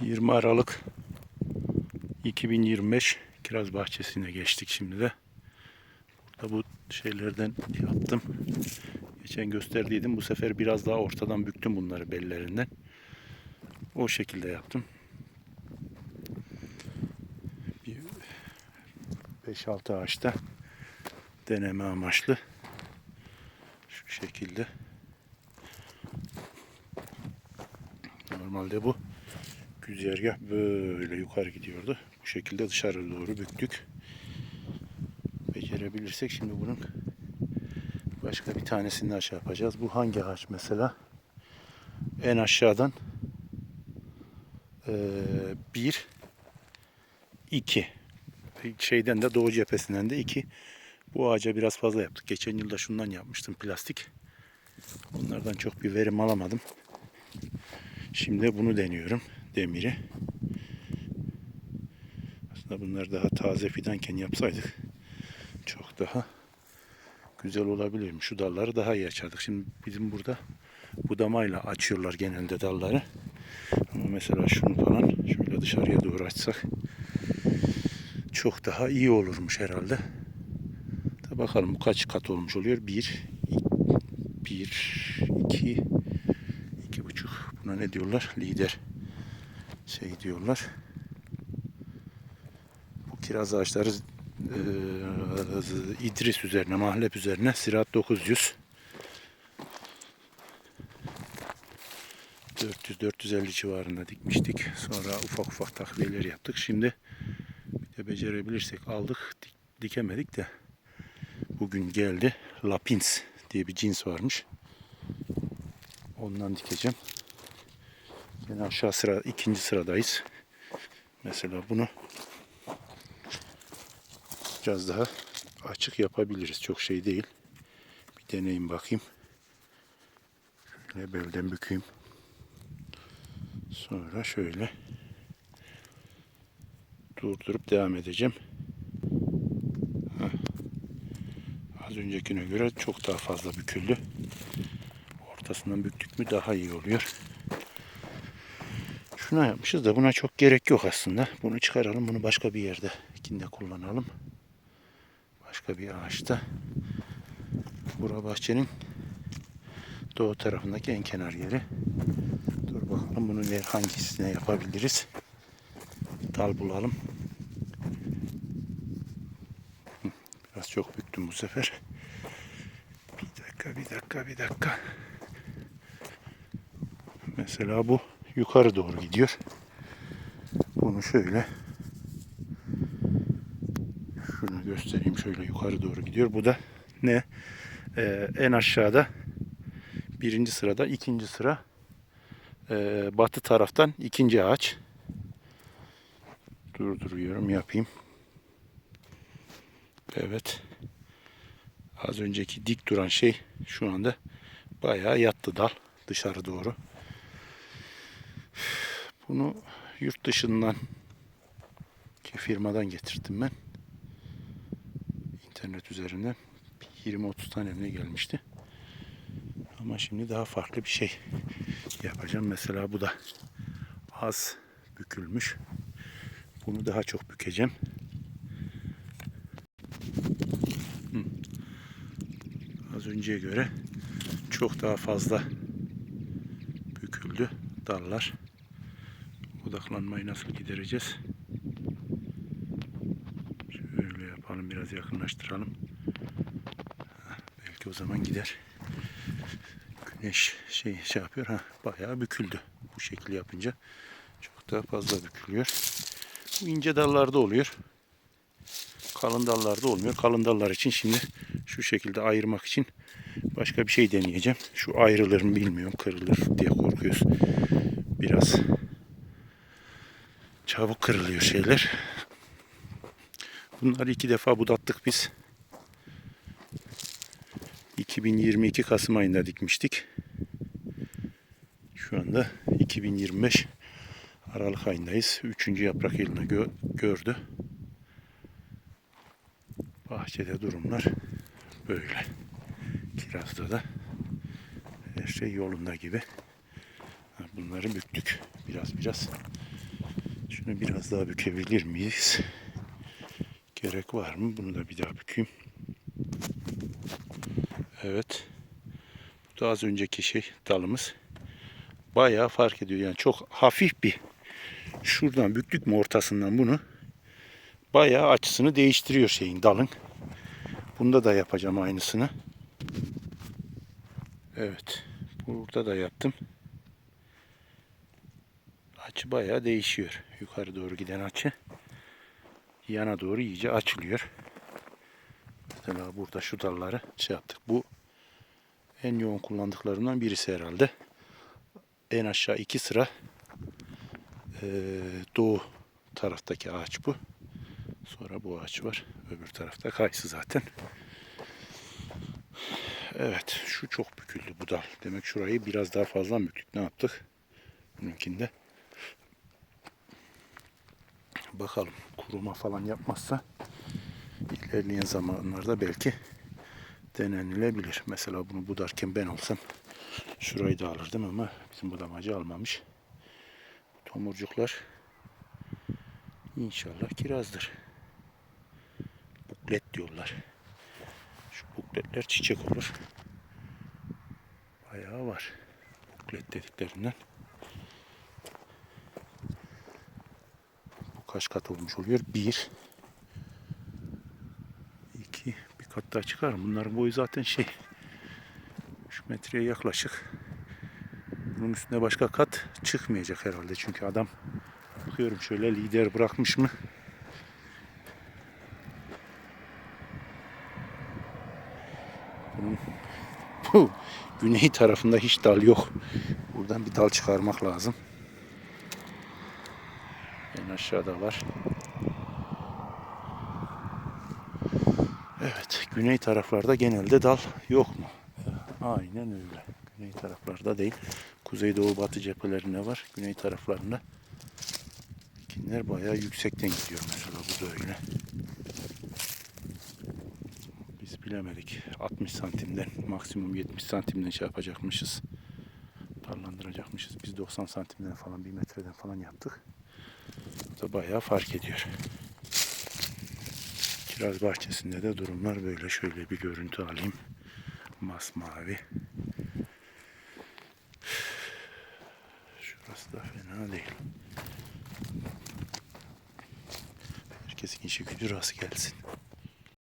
20 Aralık 2025 kiraz bahçesine geçtik şimdi de. Burada bu şeylerden yaptım. Geçen gösterdiydim. Bu sefer biraz daha ortadan büktüm bunları bellerinden. O şekilde yaptım. Bir 5-6 ağaçta deneme amaçlı. Şu şekilde. Normalde bu güzergah böyle yukarı gidiyordu. Bu şekilde dışarı doğru büktük. Becerebilirsek şimdi bunun başka bir tanesini aşağı yapacağız. Bu hangi ağaç mesela? En aşağıdan eee, bir iki şeyden de doğu cephesinden de iki bu ağaca biraz fazla yaptık. Geçen yılda şundan yapmıştım plastik. Onlardan çok bir verim alamadım. Şimdi bunu deniyorum. Demiri. Aslında bunlar daha taze fidanken yapsaydık çok daha güzel olabilirmiş. Şu dalları daha iyi açardık. Şimdi bizim burada budamayla açıyorlar genelde dalları. Ama mesela şunu falan şöyle dışarıya doğru açsak çok daha iyi olurmuş herhalde. Da bakalım bu kaç kat olmuş oluyor? Bir, bir, iki, iki buçuk. Buna ne diyorlar? Lider şey diyorlar. Bu kiraz ağaçları eee, İdris üzerine, mahlep üzerine Sirat 900 400-450 civarında dikmiştik. Sonra ufak ufak takviyeler yaptık. Şimdi bir de becerebilirsek aldık. Dik- dikemedik de bugün geldi. Lapins diye bir cins varmış. Ondan dikeceğim. Yine aşağı sıra ikinci sıradayız. Mesela bunu biraz daha açık yapabiliriz. Çok şey değil. Bir deneyim bakayım. Şöyle belden bükeyim. Sonra şöyle durdurup devam edeceğim. Heh. Az öncekine göre çok daha fazla büküldü. Ortasından büktük mü daha iyi oluyor. Şuna yapmışız da buna çok gerek yok aslında. Bunu çıkaralım. Bunu başka bir yerde ikinde kullanalım. Başka bir ağaçta. Bura bahçenin doğu tarafındaki en kenar yeri. Dur bakalım bunu ner hangisine yapabiliriz. Dal bulalım. Biraz çok büktüm bu sefer. Bir dakika, bir dakika, bir dakika. Mesela bu yukarı doğru gidiyor. Bunu şöyle şunu göstereyim şöyle yukarı doğru gidiyor. Bu da ne? Ee, en aşağıda birinci sırada ikinci sıra ee, batı taraftan ikinci ağaç. Durduruyorum yapayım. Evet. Az önceki dik duran şey şu anda bayağı yattı dal dışarı doğru. Bunu yurt dışından ki firmadan getirdim ben. İnternet üzerinden 20-30 tane ne gelmişti. Ama şimdi daha farklı bir şey yapacağım. Mesela bu da az bükülmüş. Bunu daha çok bükeceğim. Az önceye göre çok daha fazla büküldü dallar. Odaklanmayı nasıl gidereceğiz? Şöyle yapalım biraz yakınlaştıralım. Belki o zaman gider. Güneş şey şey yapıyor ha bayağı büküldü. Bu şekil yapınca çok daha fazla bükülüyor. Bu ince dallarda oluyor. Kalın dallarda olmuyor. Kalın dallar için şimdi şu şekilde ayırmak için başka bir şey deneyeceğim. Şu ayrılır mı bilmiyorum. Kırılır diye korkuyoruz. Biraz çabuk kırılıyor şeyler. Bunları iki defa budattık biz. 2022 Kasım ayında dikmiştik. Şu anda 2025 Aralık ayındayız. Üçüncü yaprak yılını gö- gördü. Bahçede durumlar böyle. Kirazda da her şey yolunda gibi. Bunları büktük biraz biraz. Şunu biraz daha bükebilir miyiz? Gerek var mı? Bunu da bir daha bükeyim. Evet. Bu da az önceki şey dalımız. Bayağı fark ediyor. Yani çok hafif bir şuradan büktük mü ortasından bunu bayağı açısını değiştiriyor şeyin dalın. Bunda da yapacağım aynısını. Evet. Burada da yaptım. Açı bayağı değişiyor. Yukarı doğru giden açı. Yana doğru iyice açılıyor. Mesela burada şu dalları şey yaptık. Bu en yoğun kullandıklarından birisi herhalde. En aşağı iki sıra eee, doğu taraftaki ağaç bu. Sonra bu ağaç var. Öbür tarafta kayısı zaten. Evet. Şu çok büküldü bu dal. Demek şurayı biraz daha fazla mı büktük. Ne yaptık? Bununkinde. Bakalım. Kuruma falan yapmazsa ilerleyen zamanlarda belki denenilebilir. Mesela bunu budarken ben olsam şurayı da alırdım ama bizim budamacı almamış. Tomurcuklar inşallah kirazdır. Buklet diyorlar. Şu bukletler çiçek olur. Bayağı var. Buklet dediklerinden. Kaç kat olmuş oluyor? Bir. iki, bir kat daha çıkar. Bunların boyu zaten şey. 3 metreye yaklaşık. Bunun üstüne başka kat çıkmayacak herhalde. Çünkü adam bakıyorum şöyle lider bırakmış mı? Bunun bu güney tarafında hiç dal yok. Buradan bir dal çıkarmak lazım. Aşağıda var. Evet, güney taraflarda genelde dal yok mu? Aynen öyle. Güney taraflarda değil. Kuzeydoğu batı cephelerinde var. Güney taraflarında kinler bayağı yüksekten gidiyor mesela bu da öyle. Biz bilemedik. 60 santimden maksimum 70 santimden şey yapacakmışız. Parlandıracakmışız. Biz 90 santimden falan 1 metreden falan yaptık. Da bayağı fark ediyor. Kiraz bahçesinde de durumlar böyle. Şöyle bir görüntü alayım. Masmavi. Şurası da fena değil. Herkesin işi gücü rast gelsin.